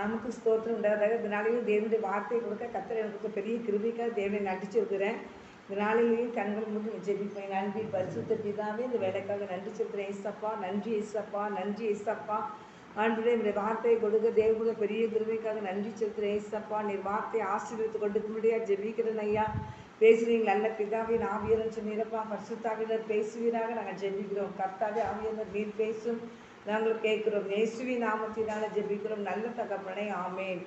நமக்கு ஸ்தோத்திரம் உண்டாதாக இந்த நாளிலும் தேவனுடைய வார்த்தை கொடுக்க கத்தரை எனக்கு பெரிய கிருபிக்காக தேவனை நடிச்சு இருக்கிறேன். இந்த நாளிலேயும் கண்கள் மட்டும் ஜெபிப்பேன். நன்றி பரிசுத்த பிதாவே இந்த வேலைக்காக நன்றி சொல்கிறேன் ஏசப்பா நன்றி ஏசப்பா நன்றி ஏசப்பா. ஆண்டுடைய இந்த வார்த்தையை கொடுக்க தேவனுடைய பெரிய கிருபைக்காக நன்றி சொல்கிறேன் ஏசப்பா நீர் வார்த்தையை ஆசீர்வித்து கொண்டு முடியாது ஜெபிக்கிறேன் ஐயா. பேசுகிறீங்க நல்ல பிதாவின் ஆவியரன் சொன்னீரப்பா பரிசுத்தாவினர் பேசுவீராக நாங்கள் ஜெபிக்கிறோம். கர்த்தாவே ஆவியனர் நீர் பேசும். நாங்கள் கேட்கிறோம் இயேசுவி நாமத்தினால ஜெபிக்கிறோம். நல்ல தகப்பனை ஆமேன்.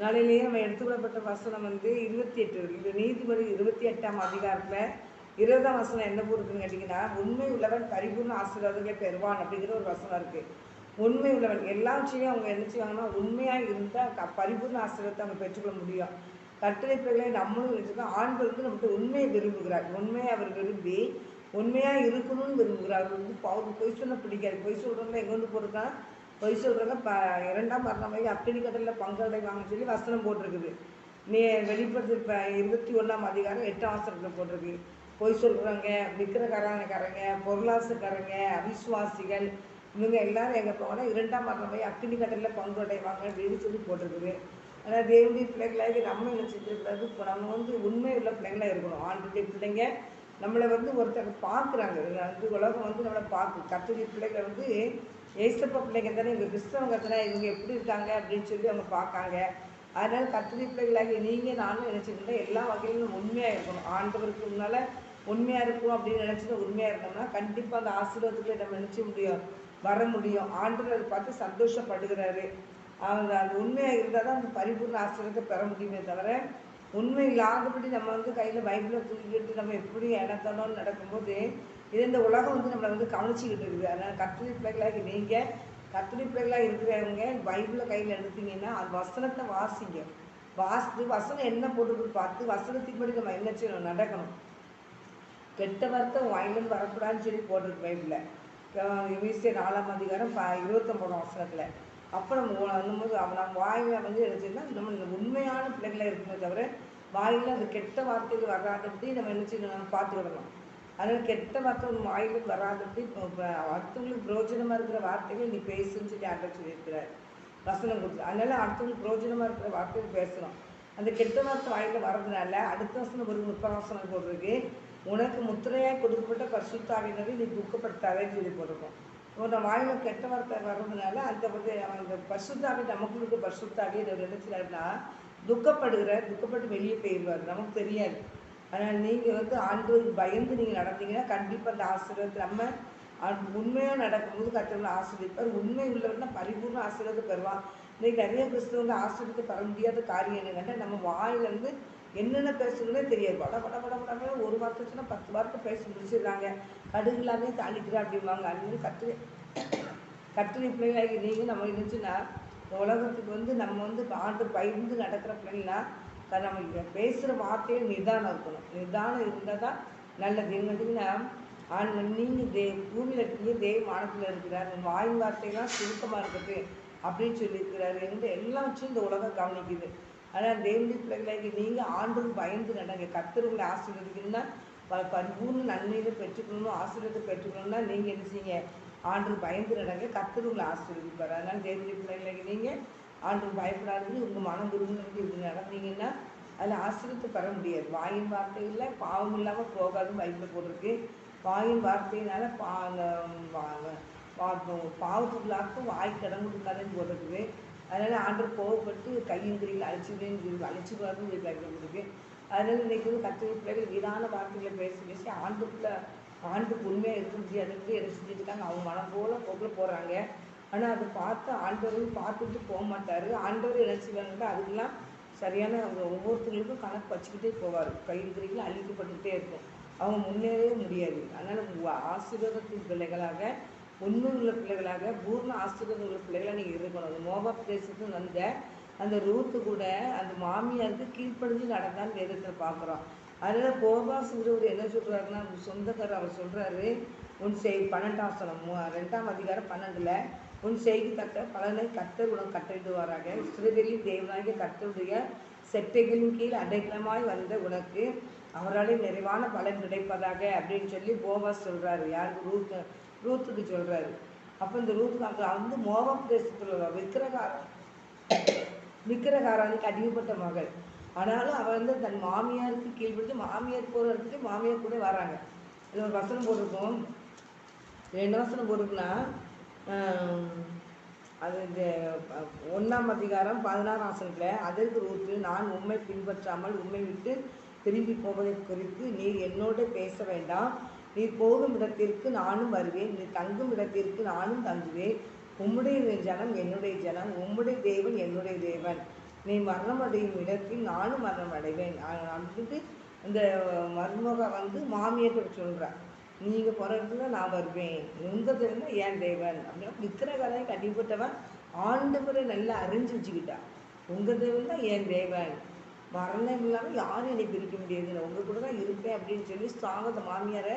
நாளிலேயே நம்ம எடுத்துக்கொள்ளப்பட்ட வசனம் வந்து இருபத்தி எட்டு இது நீதிபதி இருபத்தி எட்டாம் அதிகாரத்தில் இருபதாம் வசனம் என்ன போஇருக்குன்னு கேட்டிங்கன்னா உண்மை உள்ளவன் பரிபூர்ண ஆசீர்வாதங்களை பெறுவான் அப்படிங்கிற ஒரு வசனம் இருக்குது உண்மை உள்ளவன் எல்லாவற்றையும் அவங்க என்ன செய்வாங்கன்னா உண்மையாக இருந்தால் க பரிபூர்ண ஆசீர்வாதத்தை அவங்க பெற்றுக்கொள்ள முடியும். கட்டளை பிள்ளைகளை நம்மளும் வச்சுருக்கோம் ஆண்களுக்கு நம்மகிட்ட உண்மையை விரும்புகிறார். உண்மையை அவர் விரும்பி உண்மையாக இருக்கணும்னு விரும்புகிறார். அவர் வந்து பொய் சொல்ல பிடிக்காது. பொய் சொல்கிறவங்க எங்கே வந்து போட்டிருக்கான் பொய் சொல்கிறவங்க ப இரண்டாம் மரணமாகி அக்கினி கடலில் பங்கடைவாங்க சொல்லி வசனம் போட்டிருக்குது. நீ வெளிப்படுத்து இப்போ இருபத்தி ஒன்றாம் அதிகாரம் எட்டாம் வசனத்தில் போட்டிருக்கு. பொய் சொல்கிறவங்க விக்கிரகாரக்காரங்க பொருளாசக்காரங்க அவிசுவாசிகள் இவங்க எல்லாரும் எங்கே போனால் இரண்டாம் மரணமாகி அக்கினி கடலில் பங்கடைவாங்க அப்படின்னு சொல்லி போட்டிருக்குது. ஆனால் தேவனுடைய பிள்ளைகளாக நம்ம என்ன செஞ்சிருக்கிறது இப்போ நம்ம வந்து உண்மை உள்ள பிள்ளைங்களாக இருக்கணும். ஆண்டுடைய பிள்ளைங்க நம்மளை வந்து ஒருத்தர் பார்க்குறாங்க. வந்து உலகம் வந்து நம்மளை பார்க்கு கத்துடைய பிள்ளைகளை வந்து ஏசப்ப பிள்ளைங்க தானே இவங்க கிறிஸ்தவங்க தானே இவங்க எப்படி இருக்காங்க அப்படின்னு சொல்லி அவங்க பார்க்காங்க. அதனால் கத்துடைய பிள்ளைகளாகி நீங்கள் நானும் நினச்சிக்கிட்டா எல்லா வகையிலும் உண்மையாக இருக்கணும். ஆண்டவருக்கு முன்னால் உண்மையாக இருக்கும் அப்படின்னு நினச்சிட்டு உண்மையாக இருந்தோம்னா கண்டிப்பாக அந்த ஆசீர்வாதத்துக்குள்ளே நம்ம நினச்ச முடியும் வர முடியும். ஆண்டவர் அதை பார்த்து சந்தோஷப்படுகிறாரு. அவங்க அந்த உண்மையாக இருந்தால் தான் அந்த பரிபூர்ண ஆசீர்வாதத்தை பெற முடியுமே தவிர உண்மை இல்லாதபடி நம்ம வந்து கையில் பைபிளை தூக்கிட்டு நம்ம எப்படி இடத்தணும்னு நடக்கும்போது இது இந்த உலகம் வந்து நம்மளை வந்து கவனிச்சிக்கிட்டு இருக்குது. அதனால் கத்துரை பிள்ளைகளாக நீங்கள் கத்துரை பிள்ளைகளாக இருக்கிறவங்க பைபிளை கையில் எடுத்தீங்கன்னா அது வசனத்தை வாசிங்க. வாசித்து வசனம் என்ன போட்டுருக்கு பார்த்து வசனத்துக்கு படி நம்ம என்ன செய்யணும்? நடக்கணும். கெட்ட வார்த்தை வாயிலும் வரக்கூடாதுன்னு சொல்லி போட்டிருக்கு பைபிளில் விசிய நாலாம் அதிகாரம் ப இருபத்தொம்பதாம் வசனத்தில். அப்போ நம்ம அந்தபோது அவன் நம்ம வாயில் வந்து எடுத்துன்னா நம்ம உண்மையான பிள்ளைகளாக இருக்குமே தவிர வாயில் அந்த கெட்ட வார்த்தைகள் வராதபடி நம்ம என்ன செய்யணும்? நம்ம பார்த்துக்கிடணும். அதனால் கெட்ட வார்த்தை உன் வாயிலுக்கு வராதபடி அடுத்தவங்களுக்கு பிரயோஜனமாக இருக்கிற வார்த்தைகள் நீ பேசுன்னு சொல்லி ஆண்டர் சொல்லியிருக்கிறார்? வசனம் கொடுத்து. அதனால அடுத்தவங்களுக்கு பிரயோஜனமாக இருக்கிற வார்த்தைகள் பேசணும். அந்த கெட்ட வார்த்தை வாயில் வர்றதுனால அடுத்த வசனம் ஒரு முப்பது போடுறதுக்கு உனக்கு முத்திரையாக கொடுக்கப்பட்ட பரிசுத்தாவினரை நீ துக்கப்படுத்தாதேன்னு சொல்லி போட்டிருக்கோம். ஒரு வாயில் கெட்ட வார்த்தை வர்றதுனால அந்த வந்து அந்த பசுத்தாவே நமக்குள்ளுக்கு பசுத்தாவே பரிசுத்தாவி அவர் என்ன செய்யறாருன்னா துக்கப்படுகிற துக்கப்பட்டு வெளியே போயிடுவார் நமக்கு தெரியாது. அதனால் நீங்கள் வந்து ஆண்டவருக்கு பயந்து நீங்கள் நடந்தீங்கன்னா கண்டிப்பாக அந்த ஆசீர்வாதத்தை நம்ம உண்மையாக நடக்கும்போது கத்தவங்களை ஆசீர்வதிப்பார். உண்மை உள்ளவர்னா பரிபூர்ண ஆசீர்வாதத்தை பெறுவான் இன்றைக்கி நிறைய கிறிஸ்தவங்க ஆசீர்வாதத்தை பெற முடியாத காரியம் என்னங்கன்னா நம்ம வாயிலேருந்து என்னென்ன பேசணுன்னே தெரியாது. பட பட பட படமே ஒரு வார்த்தை சொன்னால் பத்து வார்த்தை பேசி முடிச்சிடுறாங்க. கடுகு எல்லாமே தாண்டிக்கிறா அப்படிம்பாங்க. அது கத்திரி கத்திரி பிள்ளைகளாகி நீங்கள் நம்ம இருந்துச்சுன்னா உலகத்துக்கு வந்து நம்ம வந்து ஆண்டு பயந்து நடக்கிற பிள்ளைங்களா நம்ம பேசுகிற வார்த்தையில் நிதானம் இருக்கணும். நிதானம் இருந்தால் தான் நல்லது. என்னதுன்னா ஆண் நீங்கள் தே பூமியில் இருக்கீங்க தேவ மானத்தில் இருக்கிறார். வாய் வார்த்தைலாம் சுருக்கமாக இருக்குது அப்படின்னு சொல்லியிருக்கிறாரு. எந்த எல்லா வச்சும் இந்த உலகம் கவனிக்குது. ஆனால் தேவனுடைய பிள்ளைகளாகி நீங்கள் ஆண்டும் பயந்து நடங்க. கத்தருங்களை ஆசீர்வதிக்கணும்னா ப நன்மையில பெற்றுக்கணும்னு ஆசீர்வாதத்தை பெற்றுக்கணும்னா நீங்கள் என்ன செய்யுங்க? ஆண்டுக்கு பயந்து நடங்க. கத்தருங்களை ஆசீர்வதிப்பார். அதனால் தேவனுடைய பிள்ளைகளாகி நீங்கள் ஆண்டும் பயப்படாதது உங்கள் மனம் விரும்பினது இப்படி நடந்தீங்கன்னா அதில் ஆசீர்வத்தை பெற முடியாது. வாயின் வார்த்தைகளில் பாவம் இல்லாமல் போகாதுன்னு பைபிள் போட்டிருக்கு. வாயின் வார்த்தையினால பா பாவத்துக்குள்ளாக்கும் வாய் கடன் கொடுக்காதுன்னு போட்டிருக்குது அதனால் ஆண்டர் கோவப்பட்டு கையும் கையில் சொல்லி அழிச்சுக்கூடாதுன்னு சொல்லி பைபிள் அதனால் இன்றைக்கி வந்து கத்திரி பிள்ளைகள் வீடான வார்த்தைகளை பேசி பேசி ஆண்டுக்குள்ளே ஆண்டுக்கு உண்மையாக இருக்க முடியாதுன்னு என்ன செஞ்சுட்டு இருக்காங்க? அவங்க மனம் போல போக்கில் போகிறாங்க ஆனால் அதை பார்த்து ஆண்டவரும் பார்த்துட்டு போக மாட்டார். ஆண்டவர் என்ன செய்வாங்கன்னா அதுக்கெல்லாம் சரியான அவங்க ஒவ்வொருத்தங்களுக்கும் கணக்கு வச்சுக்கிட்டே போவார். கையில் அழிக்கப்பட்டுக்கிட்டே இருக்கும். அவங்க முன்னேறவே முடியாது. அதனால் ஆசீர்வாதத்தின் பிள்ளைகளாக உண்மை உள்ள பிள்ளைகளாக பூர்ண ஆசீர்வாதம் உள்ள பிள்ளைகளாக நீங்கள் இருக்கணும். அந்த மோபா பிரதேசத்துக்கு வந்த அந்த ரூத்து கூட அந்த மாமியாருக்கு கீழ்ப்படிஞ்சு நடந்தான்னு வேதத்தில் பார்க்குறோம் அதனால் கோபாசுங்கிறவர் என்ன சொல்கிறாருன்னா சொந்தக்காரர் அவர் சொல்கிறாரு உன் செய் பன்னெண்டாம் சனம் ரெண்டாம் அதிகாரம் பன்னெண்டில் உன் செய்தி தக்க பலனை கத்தர் கட்டிட்டு கட்டளிடுவாராக சிறுவெளியின் தேவனாகிய கத்தருடைய செட்டைகளின் கீழ் அடைக்கலமாய் வந்த உனக்கு அவராலே நிறைவான பலன் கிடைப்பதாக அப்படின்னு சொல்லி போவாஸ் சொல்கிறாரு யாருக்கு? ரூத் ரூத்துக்கு சொல்கிறாரு அப்போ இந்த ரூத்துக்கு அங்கே வந்து மோகம் பிரதேசத்தில் விக்கிரகாரம் விக்கிரகாராதிக்கு அடிமைப்பட்ட மகள். ஆனாலும் அவள் வந்து தன் மாமியாருக்கு கீழ்படுத்தி மாமியார் போகிற இடத்துக்கு மாமியார் கூட வராங்க. இதில் ஒரு வசனம் போட்டிருக்கோம். ரெண்டு வசனம் போட்டிருக்குன்னா அது இந்த ஒன்றாம் அதிகாரம் பதினாறாம் வசனத்தில் அதற்கு ரூத்து நான் உண்மை பின்பற்றாமல் உண்மை விட்டு திரும்பி போவதை குறித்து நீர் என்னோட பேச வேண்டாம். நீ போகும் இடத்திற்கு நானும் வருவேன். நீ தங்கும் இடத்திற்கு நானும் தங்குவேன். உம்முடைய ஜனம் என்னுடைய ஜனம். உம்முடைய தேவன் என்னுடைய தேவன். நீ மரணம் அடையும் இடத்தில் நானும் மரணம் அடைவேன் அப்படின்ட்டு இந்த மருமக வந்து மாமியார்கிட்ட சொல்கிறார் நீங்கள் போகிற இடத்துல நான் வருவேன். உங்கள் தேவன் ஏன் தேவன். அப்படின்னா விக்கிரகாரை கண்டிப்பட்டவன் ஆண்டவரை நல்லா அறிஞ்சு வச்சுக்கிட்டான் உங்கள் தேவன் தான் ஏன் தேவன். மரணம் இல்லாமல் யாரும் என்னை பிரிக்க முடியாது. நான் உங்கள் கூட தான் இருப்பேன் அப்படின்னு சொல்லி ஸ்ட்ராங் மாமியாரை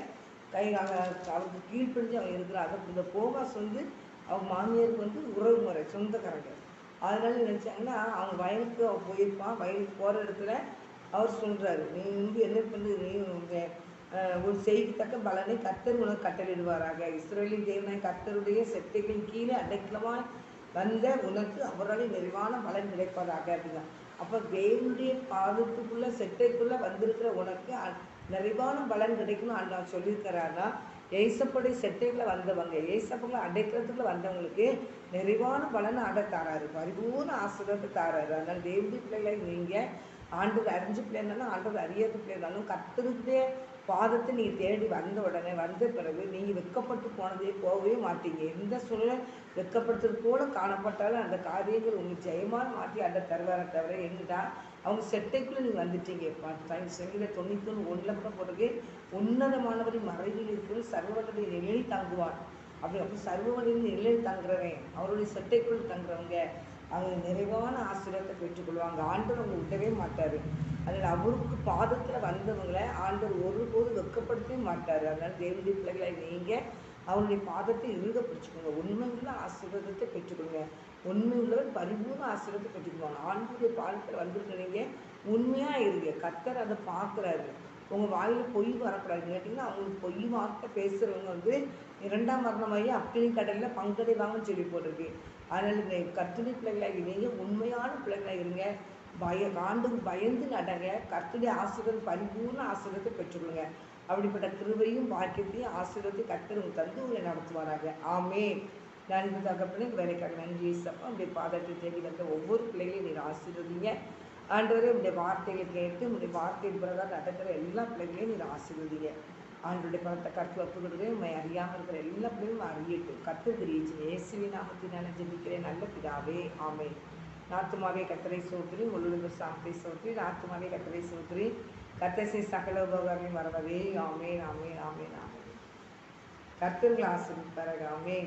கை அவ- அவருக்கு கீழ்ப்பிடிஞ்சு அவன் இருக்கிறா அதை இந்த போகாஸ் வந்து அவங்க மாமியாருக்கு வந்து உறவு முறை சொந்தக்காரங்க அதனால நினச்சாங்கன்னா அவங்க வயலுக்கு அவன் போயிருப்பான். வயலுக்கு போகிற இடத்துல அவர் சொல்கிறாரு நீ வந்து என்ன பண்ணு? நீ ஒரு செய்தித்தக்க பலனை கத்தர் உனக்கு கட்டளிடுவாராக இஸ்ரேலின் தேவனாய் கத்தருடைய செட்டைகளின் கீழே அடைக்கலமாக வந்த உனக்கு அவரால் நிறைவான பலன் கிடைப்பதாக அப்படின்னா. அப்போ தேவனுடைய பாதத்துக்குள்ளே செட்டைக்குள்ளே வந்திருக்கிற உனக்கு நிறைவான பலன் கிடைக்கணும் ஆண்டவர் சொல்லியிருக்கிறாருன்னா ஏசப்படி செட்டைகளை வந்தவங்க ஏசப்பங்களை அடைக்கிறதுக்குள்ள வந்தவங்களுக்கு நிறைவான பலனை ஆட தாராரு. பரிபூர்ண ஆசிரியத்தை தாராரு. அதனால் தேவி பிள்ளைகளை நீங்கள் ஆண்டவர் அறிஞ்சு பிள்ளைனாலும் ஆண்டவர் அறியாத பிள்ளைனாலும் கற்றுக்கிட்டே பாதத்தை நீங்கள் தேடி வந்த உடனே வந்த பிறகு நீங்கள் வெக்கப்பட்டு போனதே போகவே மாட்டீங்க. எந்த சூழ்நிலை வெட்கப்படுத்துறது போல காணப்பட்டாலும் அந்த காரியங்கள் உங்களுக்கு ஜெயமான மாற்றி அந்த தருவாரை தவிர எங்கிட்டா அவங்க செட்டைக்குள்ளே நீங்கள் வந்துட்டீங்க. சங்கீத தொண்ணூத்தொன்று ஒன்றில் கூட போட்டிருக்கு உன்னதமானவரின் மறைவில் இருக்கிற சர்வவனுடைய நிலையில் தாங்குவான். அப்படி அப்படி சர்வவனின் நிலையில் தங்குறவன் அவருடைய செட்டைக்குள் தங்குறவங்க அவங்க நிறைவான ஆசீர்வாதத்தை பெற்றுக்கொள்வாங்க. ஆண்டவர் அவங்க விடவே மாட்டார். அதனால் அவருக்கு பாதத்தில் வந்தவங்களை ஆண்டவர் ஒருபோது வெக்கப்படுத்தவே மாட்டார். அதனால் தேவனுடைய பிள்ளைகளை நீங்கள் அவருடைய பாதத்தை இறுக பிடிச்சுக்கோங்க. உண்மையுள்ள ஆசீர்வாதத்தை பெற்றுக்கொள்ளுங்க. உண்மையுள்ளவர் பரிபூர்ண ஆசீர்வாதத்தை பெற்றுக்கொள்வாங்க ஆண்டுடைய பாதத்தில் வந்திருக்கிறீங்க உண்மையாக இருங்க. கத்தர் அதை பார்க்குறாரு. உங்கள் வாயில் பொய் வரக்கூடாது. கேட்டிங்கன்னா அவங்களுக்கு பொய் வார்த்தை பேசுகிறவங்க வந்து இரண்டாம் மரணமாகி அக்கினி கடலில் பங்கடைவாங்கன்னு சொல்லி போட்டிருக்கு. அதனால் இந்த கர்த்தனை பிள்ளைகளாக நீங்கள் உண்மையான பிள்ளைகளாக இருங்க. பய ஆண்டுக்கு பயந்து நடங்க. கர்த்தருடைய ஆசிரியர் பரிபூர்ண ஆசிரியத்தை பெற்றுக்கொள்ளுங்க. அப்படிப்பட்ட திருவையும் பாக்கியத்தையும் ஆசீர்வாதத்தை கர்த்தரும் தந்து உங்களை நடத்துவாராக. ஆமே நன்றி தகப்பனே வேலைக்காக நன்றி சப்பா அப்படி பாதத்தை தேடி வந்த ஒவ்வொரு பிள்ளைகளையும் நீர் ஆசீர்வதிங்க. ஆண்டவரே உடைய வார்த்தைகளை கேட்டு உடைய வார்த்தையின் பிறகு நடக்கிற எல்லா பிள்ளைகளையும் நீர் ஆசீர்வதிங்க. ஆண்டுடைய பணத்தை கற்று ஒப்புக்கிட்டு உண்மை அறியாமல் இருக்கிற எல்லா பிள்ளைகளும் அறியட்டும். கற்று தெரியுச்சு இயேசுவி நாமத்தினால ஜெபிக்கிறேன். நல்ல பிதாவே ஆமே நாத்துமாவே கத்தரை சோத்திரி. முழுவதும் சாப்பிட்டை சோத்திரி. நாத்துமாவே கத்தரை சோத்திரி. கத்தசை சகல உபகாரமே வரவதே ஆமே ஆமே ஆமே ஆமேன். கர்த்தர்கள் ஆசிரியப்பார்கள் ஆமே